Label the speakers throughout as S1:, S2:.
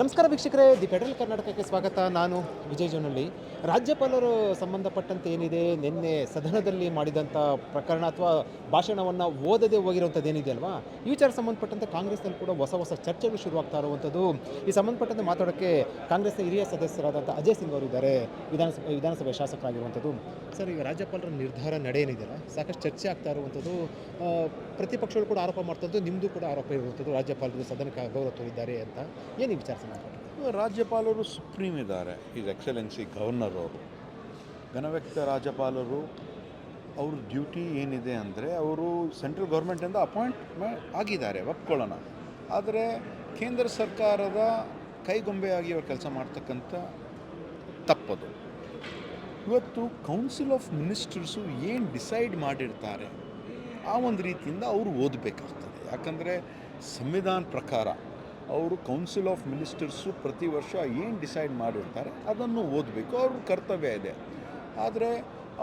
S1: ನಮಸ್ಕಾರ ವೀಕ್ಷಕರೇ, the federal ಕರ್ನಾಟಕಕ್ಕೆ ಸ್ವಾಗತ. ನಾನು ವಿಜಯ್ ಜೋನಳ್ಳಿ. ರಾಜ್ಯಪಾಲರು ಸಂಬಂಧಪಟ್ಟಂತೆ ಏನಿದೆ, ನಿನ್ನೆ ಸದನದಲ್ಲಿ ಮಾಡಿದಂಥ ಪ್ರಕರಣ ಅಥವಾ ಭಾಷಣವನ್ನು ಓದದೆ ಹೋಗಿರುವಂಥದ್ದು ಏನಿದೆ ಅಲ್ವಾ? ಈ ವಿಚಾರ ಸಂಬಂಧಪಟ್ಟಂತೆ ಕಾಂಗ್ರೆಸ್ನಲ್ಲಿ ಕೂಡ ಹೊಸ ಹೊಸ ಚರ್ಚೆಗಳು ಶುರುವಾಗ್ತಾ ಇರುವಂಥದ್ದು. ಈ ಸಂಬಂಧಪಟ್ಟಂತೆ ಮಾತಾಡೋಕ್ಕೆ ಕಾಂಗ್ರೆಸ್ನ ಹಿರಿಯ ಸದಸ್ಯರಾದಂಥ ಅಜಯ್ ಸಿಂಗ್ ಅವರು ಇದ್ದಾರೆ. ವಿಧಾನಸಭೆ ವಿಧಾನಸಭೆ ಶಾಸಕರಾಗಿರುವಂಥದ್ದು. ಸರ್, ಈಗ ರಾಜ್ಯಪಾಲರ ನಿರ್ಧಾರ ನಡೆ ಏನಿದೆಯಲ್ಲ, ಸಾಕಷ್ಟು ಚರ್ಚೆ ಆಗ್ತಾ ಇರುವಂಥದ್ದು. ಪ್ರತಿಪಕ್ಷಗಳು ಕೂಡ ಆರೋಪ ಮಾಡ್ತದ್ದು ನಿಮ್ಮದು ಕೂಡ ಆರೋಪ ಇರುವಂಥದ್ದು ರಾಜ್ಯಪಾಲರು ಸದನಕ್ಕೆ ಗೌರವ ತೋರಿದ್ದಾರೆ ಅಂತ. ಏನು ವಿಚಾರ
S2: ರಾಜ್ಯಪಾಲರು ಸುಪ್ರೀಂ ಇದ್ದಾರೆ. ಈಸ್ ಎಕ್ಸಲೆನ್ಸಿ ಗವರ್ನರ್ ಅವರು. ಘನವ್ಯಕ್ತ ರಾಜ್ಯಪಾಲರು, ಅವ್ರ ಡ್ಯೂಟಿ ಏನಿದೆ ಅಂದರೆ ಅವರು ಸೆಂಟ್ರಲ್ ಗೌರ್ಮೆಂಟಿಂದ ಅಪಾಯಿಂಟ್ ಆಗಿದ್ದಾರೆ, ಒಪ್ಕೊಳ್ಳೋಣ. ಆದರೆ ಕೇಂದ್ರ ಸರ್ಕಾರದ ಕೈಗೊಂಬೆಯಾಗಿ ಅವರು ಕೆಲಸ ಮಾಡ್ತಕ್ಕಂಥ ತಪ್ಪದು. ಇವತ್ತು ಕೌನ್ಸಿಲ್ ಆಫ್ ಮಿನಿಸ್ಟರ್ಸು ಏನು ಡಿಸೈಡ್ ಮಾಡಿರ್ತಾರೆ, ಆ ಒಂದು ರೀತಿಯಿಂದ ಅವರು ಓದಬೇಕಾಗ್ತದೆ. ಯಾಕಂದರೆ ಸಂವಿಧಾನ ಪ್ರಕಾರ ಅವರು ಕೌನ್ಸಿಲ್ ಆಫ್ ಮಿನಿಸ್ಟರ್ಸು ಪ್ರತಿ ವರ್ಷ ಏನು ಡಿಸೈಡ್ ಮಾಡಿರ್ತಾರೆ, ಅದನ್ನು ಓದಬೇಕು. ಅವ್ರ ಕರ್ತವ್ಯ ಇದೆ. ಆದರೆ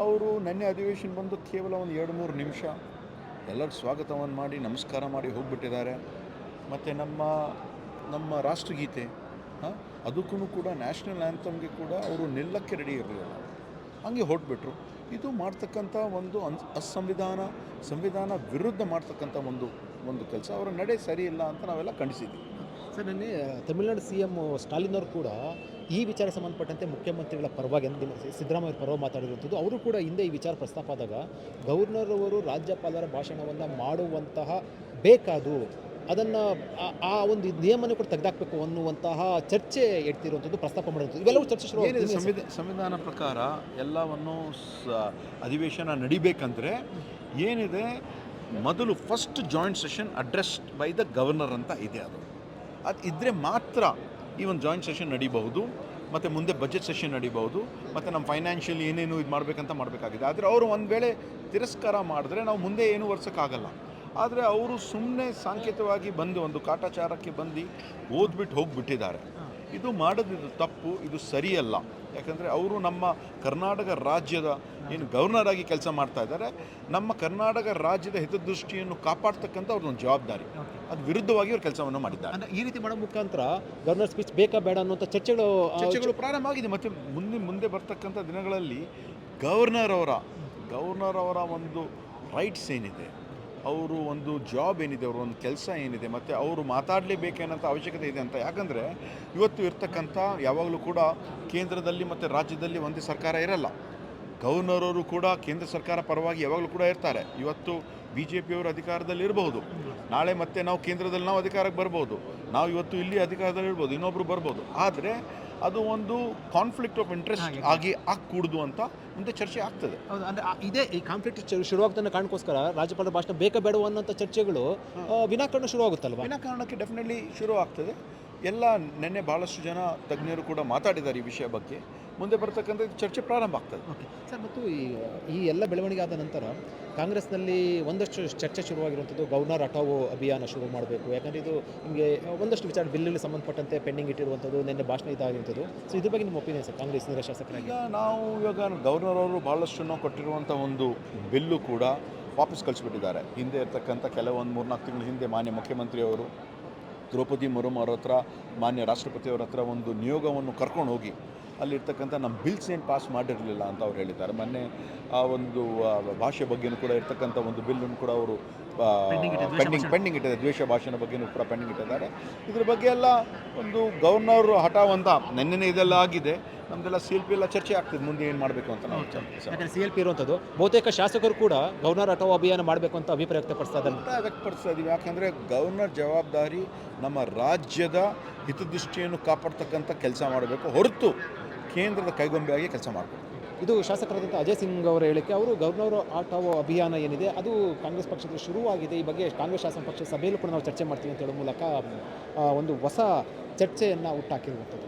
S2: ಅವರು ನೆನ್ನೆ ಅಧಿವೇಶನ ಬಂದು ಕೇವಲ ಒಂದು ಎರಡು ಮೂರು ನಿಮಿಷ ಎಲ್ಲರ ಸ್ವಾಗತವನ್ನು ಮಾಡಿ, ನಮಸ್ಕಾರ ಮಾಡಿ ಹೋಗ್ಬಿಟ್ಟಿದ್ದಾರೆ. ಮತ್ತು ನಮ್ಮ ನಮ್ಮ ರಾಷ್ಟ್ರಗೀತೆ ಅದಕ್ಕೂ ಕೂಡ ನ್ಯಾಷನಲ್ ಆ್ಯಂಥಮ್ಗೆ ಕೂಡ ಅವರು ನಿಲ್ಲಕ್ಕೆ ರೆಡಿ ಇರಲಿಲ್ಲ. ಹಂಗೆ ಹೊರಟ್ಬಿಟ್ರು. ಇದು ಮಾಡ್ತಕ್ಕಂಥ ಒಂದು ಅನ್, ಅಸಂವಿಧಾನ, ಸಂವಿಧಾನ ವಿರುದ್ಧ ಮಾಡ್ತಕ್ಕಂಥ ಒಂದು ಒಂದು ಕೆಲಸ. ಅವರ ನಡೆ ಸರಿ ಇಲ್ಲ ಅಂತ ನಾವೆಲ್ಲ ಖಂಡಿಸಿದ್ವಿ.
S1: ಸರ್ ನಿನ್ನೆ ತಮಿಳುನಾಡು ಸಿ ಎಂ ಸ್ಟಾಲಿನ್ ಅವರು ಕೂಡ ಈ ವಿಚಾರ ಸಂಬಂಧಪಟ್ಟಂತೆ ಮುಖ್ಯಮಂತ್ರಿಗಳ ಪರವಾಗಿ ಅಂದ್ರೆ ಸಿದ್ದರಾಮಯ್ಯ ಪರವಾಗಿ ಮಾತಾಡಿರುವಂಥದ್ದು. ಅವರು ಕೂಡ ಹಿಂದೆ ಈ ವಿಚಾರ ಪ್ರಸ್ತಾಪ ಆದಾಗ ಗವರ್ನರ್ ಅವರು ರಾಜ್ಯಪಾಲರ ಭಾಷಣವನ್ನು ಮಾಡುವಂತಹ ಬೇಕಾದು ಅದನ್ನು ಆ ಒಂದು ನಿಯಮನ ಕೂಡ ತೆಗೆದಾಕಬೇಕು ಅನ್ನುವಂತಹ ಚರ್ಚೆ ಎಡ್ತಿರುವಂಥದ್ದು ಪ್ರಸ್ತಾಪ ಮಾಡಿರುವಂಥದ್ದು. ಇವೆಲ್ಲವೂ ಚರ್ಚೆ ಶುರು
S2: ಸಂವಿಧಾನ ಪ್ರಕಾರ ಎಲ್ಲವನ್ನು ಅಧಿವೇಶನ ನಡಿಬೇಕಂದ್ರೆ ಏನಿದೆ? ಮೊದಲು first joint session addressed by the governor ಅಂತ ಇದೆ ಅದು. ಅದು ಇದ್ದರೆ ಮಾತ್ರ ಈ ಒಂದು ಜಾಯಿಂಟ್ ಸೆಷನ್ ನಡೀಬಹುದು, ಮತ್ತು ಮುಂದೆ ಬಜೆಟ್ ಸೆಷನ್ ನಡೀಬಹುದು, ಮತ್ತು ನಮ್ಮ ಫೈನಾನ್ಷಿಯಲಿ ಏನೇನು ಇದು ಮಾಡಬೇಕಂತ ಮಾಡಬೇಕಾಗಿದೆ. ಆದರೆ ಅವರು ಒಂದು ವೇಳೆ ತಿರಸ್ಕಾರ ಮಾಡಿದ್ರೆ ನಾವು ಮುಂದೆ ಏನು ವರ್ಷಕ್ಕಾಗಲ್ಲ. ಆದರೆ ಅವರು ಸುಮ್ಮನೆ ಸಾಂಕೇತಿಕವಾಗಿ ಬಂದು ಒಂದು ಕಾಟಾಚಾರಕ್ಕೆ ಬಂದು ಓದ್ಬಿಟ್ಟು ಹೋಗಿಬಿಟ್ಟಿದ್ದಾರೆ. ಇದು ಮಾಡೋದಿದು ತಪ್ಪು ಇದು ಸರಿಯಲ್ಲ. ಯಾಕಂದರೆ ಅವರು ನಮ್ಮ ಕರ್ನಾಟಕ ರಾಜ್ಯದ ಏನು ಗವರ್ನರ್ ಆಗಿ ಕೆಲಸ ಮಾಡ್ತಾ ಇದ್ದಾರೆ. ನಮ್ಮ ಕರ್ನಾಟಕ ರಾಜ್ಯದ ಹಿತದೃಷ್ಟಿಯನ್ನು ಕಾಪಾಡ್ತಕ್ಕಂಥ ಅವ್ರದ್ದೊಂದು ಜವಾಬ್ದಾರಿ. ಅದು ವಿರುದ್ಧವಾಗಿ ಅವ್ರು ಕೆಲಸವನ್ನು ಮಾಡಿದ್ದಾರೆ.
S1: ಈ ರೀತಿ ಮಾಡೋ ಮುಖಾಂತರ ಗವರ್ನರ್ ಸ್ಪೀಚ್ ಬೇಕಾ ಬೇಡ ಅನ್ನುವಂಥ ಚರ್ಚೆಗಳು
S2: ಚರ್ಚೆಗಳು ಪ್ರಾರಂಭ ಆಗಿದೆ. ಮತ್ತು ಮುಂದೆ ಮುಂದೆ ಬರ್ತಕ್ಕಂಥ ದಿನಗಳಲ್ಲಿ ಗವರ್ನರ್ ಅವರ ಗವರ್ನರ್ ಅವರ ಒಂದು ರೈಟ್ಸ್ ಏನಿದೆ? ಅವರು ಒಂದು ಜಾಬ್ ಏನಿದೆ, ಅವರು ಒಂದು ಕೆಲಸ ಏನಿದೆ, ಮತ್ತು ಅವರು ಮಾತಾಡಲೇಬೇಕೇನಂತ ಅವಶ್ಯಕತೆ ಇದೆ ಅಂತ. ಯಾಕಂದರೆ ಇವತ್ತು ಇರ್ತಕ್ಕಂಥ ಯಾವಾಗಲೂ ಕೂಡ ಕೇಂದ್ರದಲ್ಲಿ ಮತ್ತು ರಾಜ್ಯದಲ್ಲಿ ಒಂದೇ ಸರ್ಕಾರ ಇರಲ್ಲ. ಗವರ್ನರವರು ಕೂಡ ಕೇಂದ್ರ ಸರ್ಕಾರ ಪರವಾಗಿ ಯಾವಾಗಲೂ ಕೂಡ ಇರ್ತಾರೆ. ಇವತ್ತು ಬಿ ಜೆ ಪಿಯವರು ಅಧಿಕಾರದಲ್ಲಿ ಇರಬಹುದು ನಾಳೆ ಮತ್ತೆ ನಾವು ಕೇಂದ್ರದಲ್ಲಿ ನಾವು ಅಧಿಕಾರಕ್ಕೆ ಬರ್ಬೋದು. ನಾವು ಇವತ್ತು ಇಲ್ಲಿ ಅಧಿಕಾರದಲ್ಲಿ ಇರ್ಬೋದು ಇನ್ನೊಬ್ಬರು ಬರ್ಬೋದು. ಆದರೆ ಅದು ಒಂದು ಕಾನ್ಫ್ಲಿಕ್ಟ್ ಆಫ್ ಇಂಟ್ರೆಸ್ಟ್ ಆಗಿ ಆಗ್ಕೂಡುದು ಅಂತ ಮುಂದೆ ಚರ್ಚೆ ಆಗ್ತದೆ.
S1: ಹೌದು ಅಂದ್ರೆ ಆ- ಇದೇ ಈ ಕಾನ್ಫ್ಲಿಕ್ಟ್ ಶುರುವಾಗ್ತಾನೆ ಕಾರಣಕ್ಕೋಸ್ಕರ ರಾಜ್ಯಪಾಲರ ಭಾಷಣ ಬೇಕ ಬೇಡ ಅನ್ನೋಂಥ ಚರ್ಚೆಗಳು ಆ, ವಿನಾಕಾರಣ ಶುರುವಾಗುತ್ತಲ್ವಾ?
S2: ವಿನಾಕಾರಣಕ್ಕೆ ಡೆಫಿನೆಟ್ಲಿ ಶುರು ಆಗ್ತದೆ ಎಲ್ಲ ನಿನ್ನೆ ಭಾಳಷ್ಟು ಜನ ತಜ್ಞರು ಕೂಡ ಮಾತಾಡಿದ್ದಾರೆ ಈ ವಿಷಯ ಬಗ್ಗೆ. ಮುಂದೆ ಬರ್ತಕ್ಕಂಥ ಚರ್ಚೆ ಪ್ರಾರಂಭ ಆಗ್ತದೆ.
S1: ಓಕೆ. ಸರ್ ಮತ್ತು ಈ ಈ ಎಲ್ಲ ಬೆಳವಣಿಗೆ ಆದ ನಂತರ ಕಾಂಗ್ರೆಸ್ನಲ್ಲಿ ಒಂದಷ್ಟು ಚರ್ಚೆ ಶುರುವಾಗಿರುವಂಥದ್ದು ಗೌರ್ನರ್ ಹಟಾವು ಅಭಿಯಾನ ಶುರು ಮಾಡಬೇಕು. ಯಾಕಂದರೆ ಇದು ನಿಮಗೆ ಒಂದಷ್ಟು ವಿಚಾರ ಬಿಲ್ಲಿಗೆ ಸಂಬಂಧಪಟ್ಟಂತೆ ಪೆಂಡಿಂಗ್ ಇಟ್ಟಿರುವಂಥದ್ದು ನಿನ್ನೆ ಭಾಷಣ ಇದಾಗಿರುವಂಥದ್ದು. ಸೊ ಇದ್ರ ಬಗ್ಗೆ ನಿಮ್ಮ ಒಪಿನಿಯನ್ ಸರ್ ಕಾಂಗ್ರೆಸ್ ಹಿರಿಯ ಶಾಸಕರಾಗಿ?
S2: ಈಗ ನಾವು ಇವಾಗ ಗೌರ್ನರ್ ಅವರು ಭಾಳಷ್ಟು ನಾವು ಕೊಟ್ಟಿರುವಂಥ ಒಂದು ಬಿಲ್ಲು ಕೂಡ ವಾಪಸ್ ಕಳಿಸ್ಬಿಟ್ಟಿದ್ದಾರೆ. ಹಿಂದೆ ಇರ್ತಕ್ಕಂಥ ಕೆಲವೊಂದು ಮೂರ್ನಾಲ್ಕು ತಿಂಗಳ ಹಿಂದೆ ಮಾನ್ಯ ಮುಖ್ಯಮಂತ್ರಿಯವರು ದ್ರೌಪದಿ ಮುರ್ಮು ಅವ್ರ ಹತ್ರ ಮಾನ್ಯ ರಾಷ್ಟ್ರಪತಿಯವರ ಹತ್ರ ಒಂದು ನಿಯೋಗವನ್ನು ಕರ್ಕೊಂಡು ಹೋಗಿ ಅಲ್ಲಿರ್ತಕ್ಕಂಥ ನಮ್ಮ ಬಿಲ್ಸ್ ಏನು ಪಾಸ್ ಮಾಡಿರಲಿಲ್ಲ ಅಂತ ಅವ್ರು ಹೇಳಿದ್ದಾರೆ. ಮೊನ್ನೆ ಆ ಒಂದು ಭಾಷೆ ಬಗ್ಗೆನೂ ಕೂಡ ಇರ್ತಕ್ಕಂಥ ಒಂದು ಬಿಲ್ಲನ್ನು ಕೂಡ ಅವರು ಪೆಂಡಿಂಗ್ ಪೆಂಡಿಂಗ್ ಇಟ್ಟಿದ್ದಾರೆ ದ್ವೇಷ ಭಾಷೆನ ಬಗ್ಗೆನೂ ಕೂಡ ಪೆಂಡಿಂಗ್ ಇಟ್ಟಿದ್ದಾರೆ. ಇದ್ರ ಬಗ್ಗೆ ಎಲ್ಲ ಒಂದು ಗವರ್ನರ್ ಹಠವಂತ ಅಂತ ನೆನ್ನೆನೇ ಇದೆಲ್ಲ ಆಗಿದೆ. ನಮ್ಮದೆಲ್ಲ ಸಿ ಎಲ್ ಪಿ ಎಲ್ಲ ಚರ್ಚೆ ಆಗ್ತದೆ. ಮುಂದೆ ಏನು ಮಾಡಬೇಕು ಅಂತ ನಾವು ಚರ್ಚೆ
S1: ಯಾಕಂದರೆ ಸಿ ಎಲ್ ಪಿ ಇರುವಂಥದ್ದು ಬಹುತೇಕ ಶಾಸಕರು ಕೂಡ ಗವರ್ನರ್ ಅಟೋ ಅಭಿಯಾನ ಮಾಡಬೇಕು ಅಂತ ಅಭಿಪ್ರಾಯ ವ್ಯಕ್ತಪಡಿಸ್ತಾ ಇದ್ದಾರೆ.
S2: ಅಂತ ವ್ಯಕ್ತಪಡಿಸ್ತಾ ಇದ್ದೀವಿ ಯಾಕಂದರೆ ಗವರ್ನರ್ ಜವಾಬ್ದಾರಿ ನಮ್ಮ ರಾಜ್ಯದ ಹಿತದೃಷ್ಟಿಯನ್ನು ಕಾಪಾಡ್ತಕ್ಕಂಥ ಕೆಲಸ ಮಾಡಬೇಕು ಹೊರತು ಕೇಂದ್ರದ ಕೈಗೊಂಬೆಯಾಗಿ ಕೆಲಸ ಮಾಡಬೇಕು.
S1: ಇದು ಶಾಸಕರಾದಂಥ ಅಜಯ್ ಸಿಂಗ್ ಅವರ ಹೇಳಿಕೆ. ಅವರು ಗವರ್ನರ್ ಆಟೋ ಅಭಿಯಾನ ಏನಿದೆ ಅದು ಕಾಂಗ್ರೆಸ್ ಪಕ್ಷದ ಶುರುವಾಗಿದೆ. ಈ ಬಗ್ಗೆ ಕಾಂಗ್ರೆಸ್ ಶಾಸನ ಪಕ್ಷದ ಸಭೆಯಲ್ಲೂ ಕೂಡ ನಾವು ಚರ್ಚೆ ಮಾಡ್ತೀವಿ ಅಂತ ಹೇಳೋ ಮೂಲಕ ಆ, ಒಂದು ಹೊಸ ಚರ್ಚೆಯನ್ನು ಹುಟ್ಟಾಕಿರುವಂಥದ್ದು.